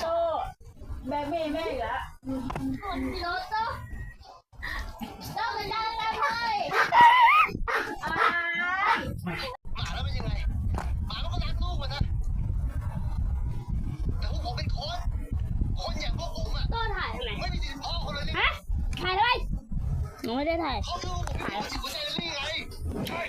โตแม่แม่แม่อีกแล้วโตโตโตมันได้แล้วเฮ้ยอ้ายหมาแล้วเป็นยังไงหมามันก็รักลูกมันนะแต่พวกผมเป็นคนคนอย่างพวกผมอะโตถ่ายทำไมไม่มีสิทธิ์พ่อคนเลยฮะถ่ายด้วยหนูไม่ได้ถ่ายพ่อลูกผมเป็นสิทธิ์หัวใจนี่ไงใช่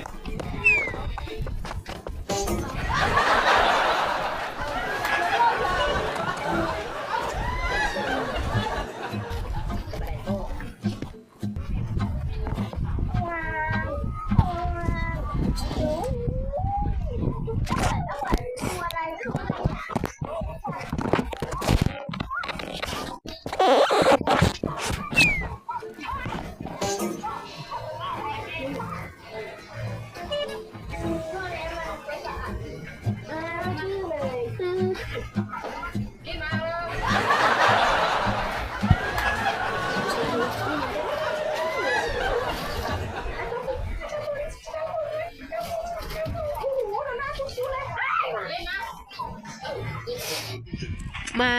มา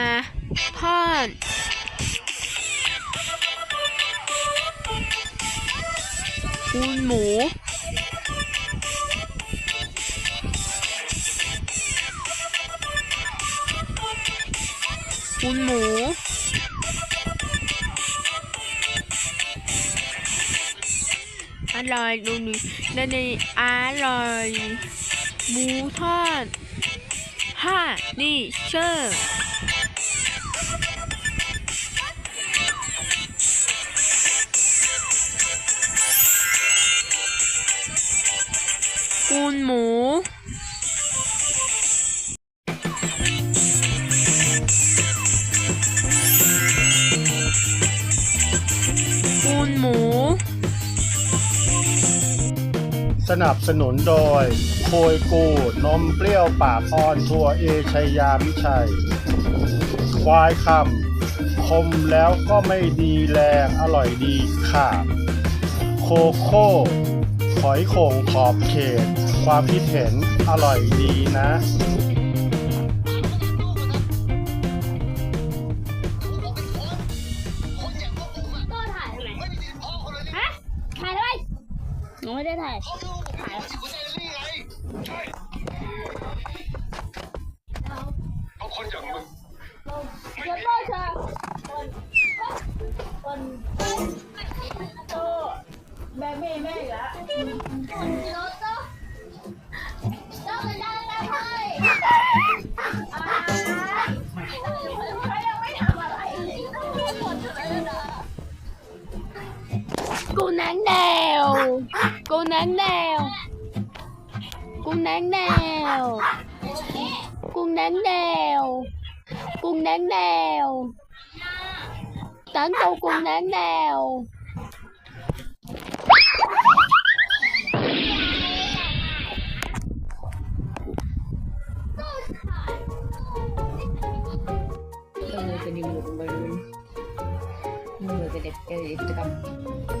ทอดคูนหมูคูนหมูอร่อยดูนี่นั่นนี่อร่อยหมูทอดห้านี่เชอร์ คูนหมู สนับสนุนโดย โคยกูนมเปรี้ยวปากอ่อนทัวเอชัยยามิชัย ควายคำ คมแล้วก็ไม่ดีแรงอร่อยดีค่ะ โคโค่หอยโข่งขอบเขต ความคิดเห็นอร่อยดีนะ คนอย่างมึงเดี๋ยวโตเธอคนคนโตแม่แม่แม่อีกแล้วโตโตโตมันได้แล้วเฮ้ยอ้ายเขายังไม่ทำอะไรเลยกูนังแนว กูนังแนว กูนังแนว กูนังแนวกูนังแนวตั้งตัวกูนังแนว Mulai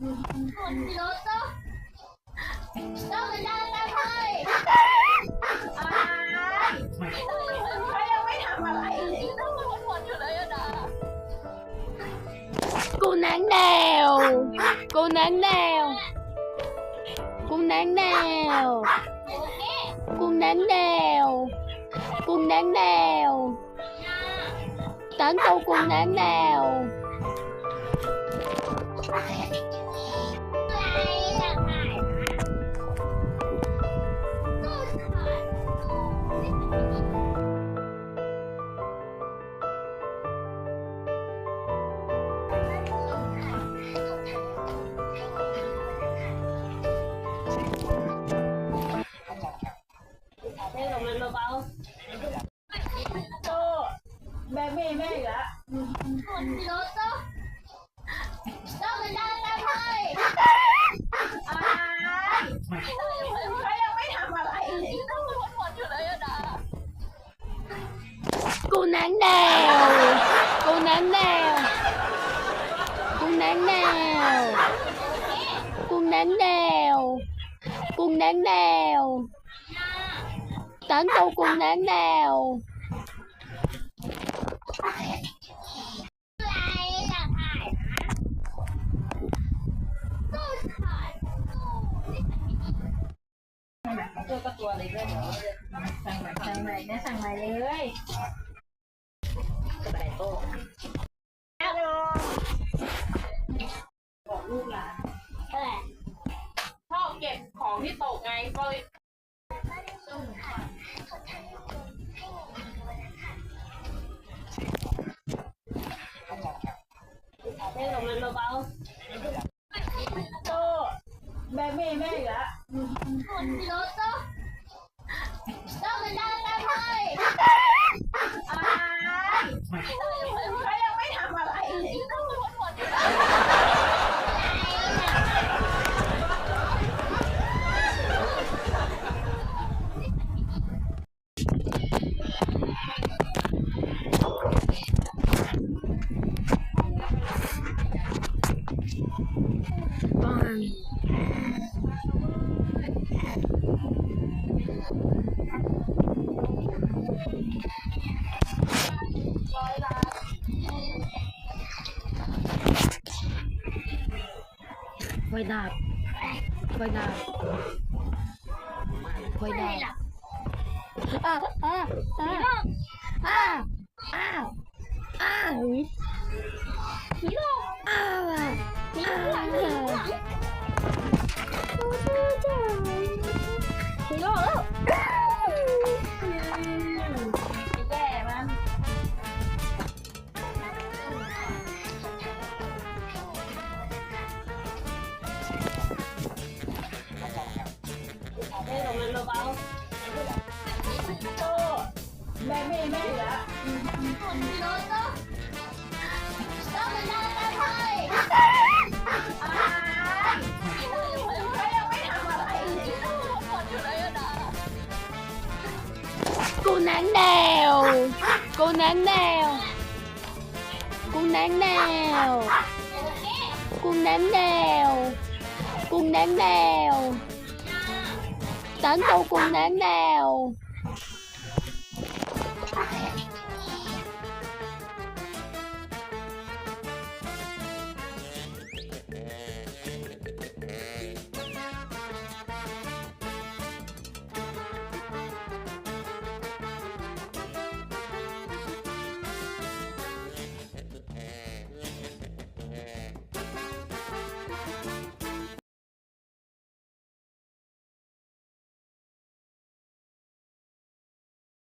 cô nắng đèo cô nắng đèo cô nắng đèo cô nắng đèo cô nắng đèo tấn cô cô nắng đèo cô nắng đèo tấn cô cô nắng đèo ตัวก็ตัวเลยด้วยสั่งใหม่สั่งใหม่นะสั่งใหม่เลยกระไดโต้ ที่ตกไงก็เลยเต้นกับมันเบาๆโตแม่แม่แม่อีกแล้วพี่ร ไฟดับไฟดับไฟดับอะอะอะอะอะอะฮี cô nàng đèo, cô nàng đèo, cô nàng đèo, cô nàng đèo, cô nàng nào? Tán cô cô nàng đèo